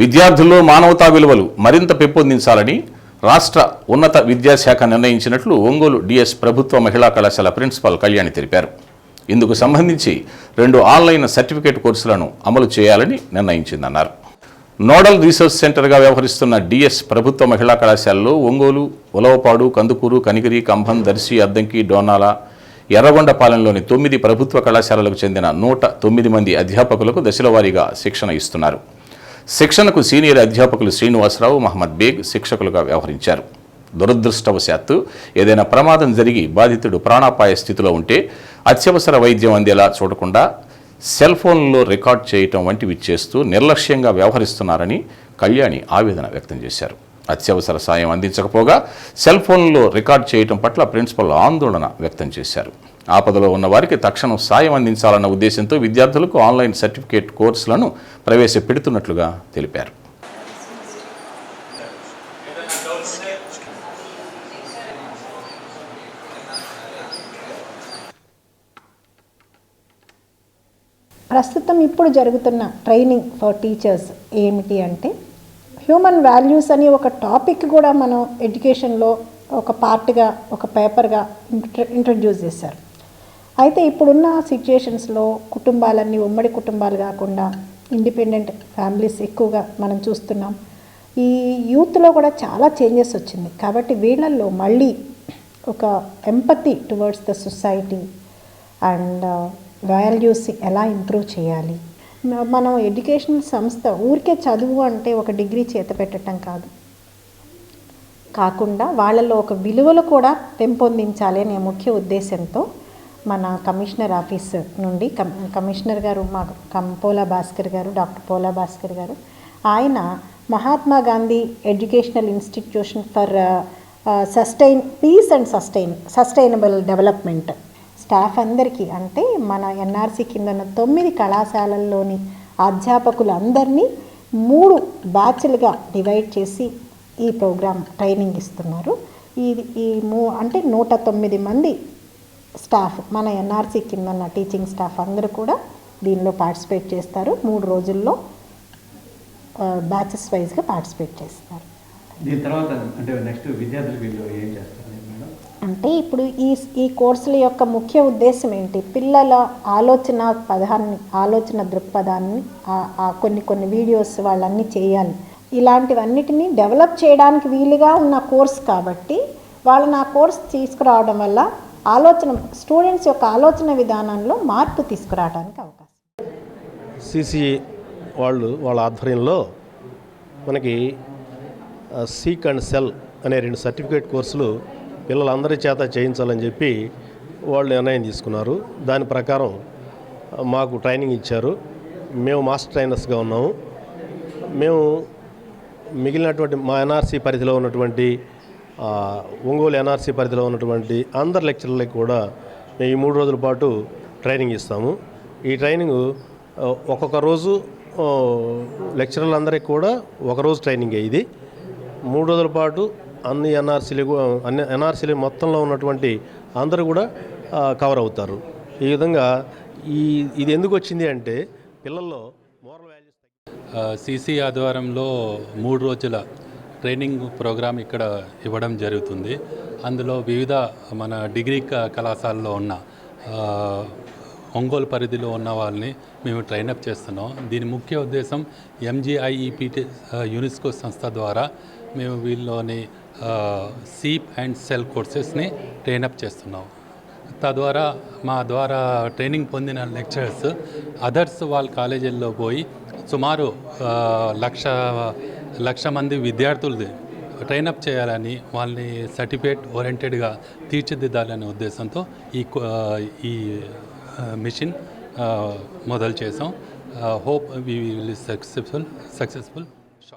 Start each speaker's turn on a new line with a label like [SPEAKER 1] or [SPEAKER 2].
[SPEAKER 1] విద్యార్థుల్లో మానవతా విలువలు మరింత పెంపొందించాలని రాష్ట్ర ఉన్నత విద్యాశాఖ నిర్ణయించినట్లు ఒంగోలు డిఎస్ ప్రభుత్వ మహిళా కళాశాల ప్రిన్సిపాల్ కళ్యాణి తెలిపారు. ఇందుకు సంబంధించి రెండు ఆన్లైన్ సర్టిఫికేట్ కోర్సులను అమలు చేయాలని నిర్ణయించిందన్నారు. నోడల్ రీసెర్చ్ సెంటర్గా వ్యవహరిస్తున్న డిఎస్ ప్రభుత్వ మహిళా కళాశాలలో ఒంగోలు ఉలవపాడు కందుకూరు కనిగిరి కంభం దర్శి అద్దంకి డోనాల ఎర్రగొండపాలెంలోని తొమ్మిది ప్రభుత్వ కళాశాలలకు చెందిన నూట తొమ్మిది మంది అధ్యాపకులకు దశల వారీగా శిక్షణ ఇస్తున్నారు. శిక్షణకు సీనియర్ అధ్యాపకులు శ్రీనివాసరావు మహమ్మద్ బేగ్ శిక్షకులుగా వ్యవహరించారు. దురదృష్టవశాత్తు ఏదైనా ప్రమాదం జరిగి బాధితుడు ప్రాణాపాయ స్థితిలో ఉంటే అత్యవసర వైద్యం అందేలా చూడకుండా సెల్ ఫోన్లో రికార్డ్ చేయటం వంటివి చేస్తూ నిర్లక్ష్యంగా వ్యవహరిస్తున్నారని కళ్యాణి ఆవేదన వ్యక్తం చేశారు. అత్యవసర సాయం అందించకపోగా సెల్ ఫోన్లో రికార్డ్ చేయటం పట్ల ప్రిన్సిపల్ ఆందోళన వ్యక్తం చేశారు. ఆపదలో ఉన్న వారికి తక్షణం సాయం అందించాలన్న ఉద్దేశంతో విద్యార్థులకు ఆన్లైన్ సర్టిఫికేట్ కోర్సులను ప్రవేశపెడుతున్నట్లుగా తెలిపారు.
[SPEAKER 2] ప్రస్తుతం ఇప్పుడు జరుగుతున్న ట్రైనింగ్ ఫర్ టీచర్స్ ఏమిటి అంటే హ్యూమన్ వాల్యూస్ అని ఒక టాపిక్ కూడా మనం ఎడ్యుకేషన్లో ఒక పార్ట్గా ఒక పేపర్గా ఇంట్రడ్యూస్ చేశారు. అయితే ఇప్పుడున్న సిచ్యుయేషన్స్లో కుటుంబాలన్నీ ఉమ్మడి కుటుంబాలు కాకుండా ఇండిపెండెంట్ ఫ్యామిలీస్ ఎక్కువగా మనం చూస్తున్నాం. ఈ యూత్లో కూడా చాలా చేంజెస్ వచ్చింది. కాబట్టి వీళ్ళల్లో మళ్ళీ ఒక empathy towards the society and uh, values ఎలా ఇంప్రూవ్ చేయాలి. మనం ఎడ్యుకేషనల్ సంస్థ ఊరికే చదువు అంటే ఒక డిగ్రీ చేత పెట్టడం కాదు. కాకుండా వాళ్ళలో ఒక విలువలు కూడా పెంపొందించాలి అనే ముఖ్య ఉద్దేశంతో మన కమిషనర్ ఆఫీస్ నుండి కమిషనర్ గారు మా కం పోలా భాస్కర్ గారు డాక్టర్ పోలా భాస్కర్ గారు. ఆయన Mahatma Gandhi educational institution for sustain peace and sustain sustainable development. Staff అందరికీ అంటే మన ఎన్ఆర్సీ కింద ఉన్న తొమ్మిది కళాశాలల్లోని అధ్యాపకులందరినీ మూడు బ్యాచ్లుగా డివైడ్ చేసి ఈ ప్రోగ్రామ్ ట్రైనింగ్ ఇస్తున్నారు. ఈ ఈ మూ అంటే నూట తొమ్మిది మంది స్టాఫ్ మన ఎన్ఆర్సీ కింద ఉన్న టీచింగ్ స్టాఫ్ అందరూ కూడా దీనిలో పార్టిసిపేట్ చేస్తారు. మూడు రోజుల్లో బ్యాచెస్ వైజ్గా పార్టిసిపేట్ చేస్తారు.
[SPEAKER 3] దీని తర్వాత అంటే నెక్స్ట్ విద్యార్థులు వీళ్ళు ఏం చేస్తారు
[SPEAKER 2] అంటే ఇప్పుడు ఈ ఈ కోర్సుల యొక్క ముఖ్య ఉద్దేశం ఏంటి? పిల్లల ఆలోచన పదాన్ని ఆలోచన దృక్పథాన్ని కొన్ని కొన్ని వీడియోస్ వాళ్ళన్నీ చేయాలి. ఇలాంటివన్నిటిని డెవలప్ చేయడానికి వీలుగా ఉన్న కోర్స్ కాబట్టి వాళ్ళని ఆ కోర్స్ తీసుకురావడం వల్ల ఆలోచన స్టూడెంట్స్ యొక్క ఆలోచన విధానంలో మార్పు తీసుకురావడానికి అవకాశం.
[SPEAKER 4] సిసి వాళ్ళు వాళ్ళ ఆధ్వర్యంలో మనకి సీక్ అండ్ సెల్ అనే రెండు సర్టిఫికేట్ కోర్సులు పిల్లలందరి చేత చేయించాలని చెప్పి వాళ్ళు నిర్ణయం తీసుకున్నారు. దాని ప్రకారం మాకు ట్రైనింగ్ ఇచ్చారు. మేము మాస్టర్ ట్రైనర్స్గా ఉన్నాము. మేము మిగిలినటువంటి మా ఎన్ఆర్సీ పరిధిలో ఉన్నటువంటి ఒంగోలు ఎన్ఆర్సీ పరిధిలో ఉన్నటువంటి అందరు లెక్చరర్లకు కూడా మేము ఈ మూడు రోజుల పాటు ట్రైనింగ్ ఇస్తాము. ఈ ట్రైనింగ్ ఒక్కొక్క రోజు లెక్చరర్లందరికీ కూడా ఒక రోజు ట్రైనింగ్ ఇది. మూడు రోజుల పాటు అన్ని ఎన్ఆర్సీలు అన్ని ఎన్ఆర్సీలు మొత్తంలో ఉన్నటువంటి అందరూ కూడా కవర్ అవుతారు. ఈ విధంగా ఈ ఇది ఎందుకు వచ్చింది అంటే పిల్లల్లో మోరల్ వాల్యూస్
[SPEAKER 5] సిసి ఆధ్వర్యంలో మూడు రోజుల ట్రైనింగ్ ప్రోగ్రాం ఇక్కడ ఇవ్వడం జరుగుతుంది. అందులో వివిధ మన డిగ్రీ క- కళాశాలలో ఉన్న ఒంగోలు పరిధిలో ఉన్న వాళ్ళని మేము ట్రైనప్ చేస్తున్నాం. దీని ముఖ్య ఉద్దేశం ఎంజీఐఈపీటీ యునెస్కో సంస్థ ద్వారా మేము వీళ్ళలోని సీప్ అండ్ సెల్ కోర్సెస్ని ట్రైనప్ చేస్తున్నాం. తద్వారా మా ద్వారా ట్రైనింగ్ పొందిన లెక్చరర్స్ అదర్స్ వాళ్ళ కాలేజీల్లో పోయి సుమారు లక్ష లక్ష మంది విద్యార్థులది ట్రైనప్ చేయాలని వాళ్ళని సర్టిఫికేట్ ఓరియంటెడ్గా తీర్చిదిద్దాలనే ఉద్దేశంతో ఈ కో- ఈ మిషన్ మొదలు చేసాం hope we will successful successful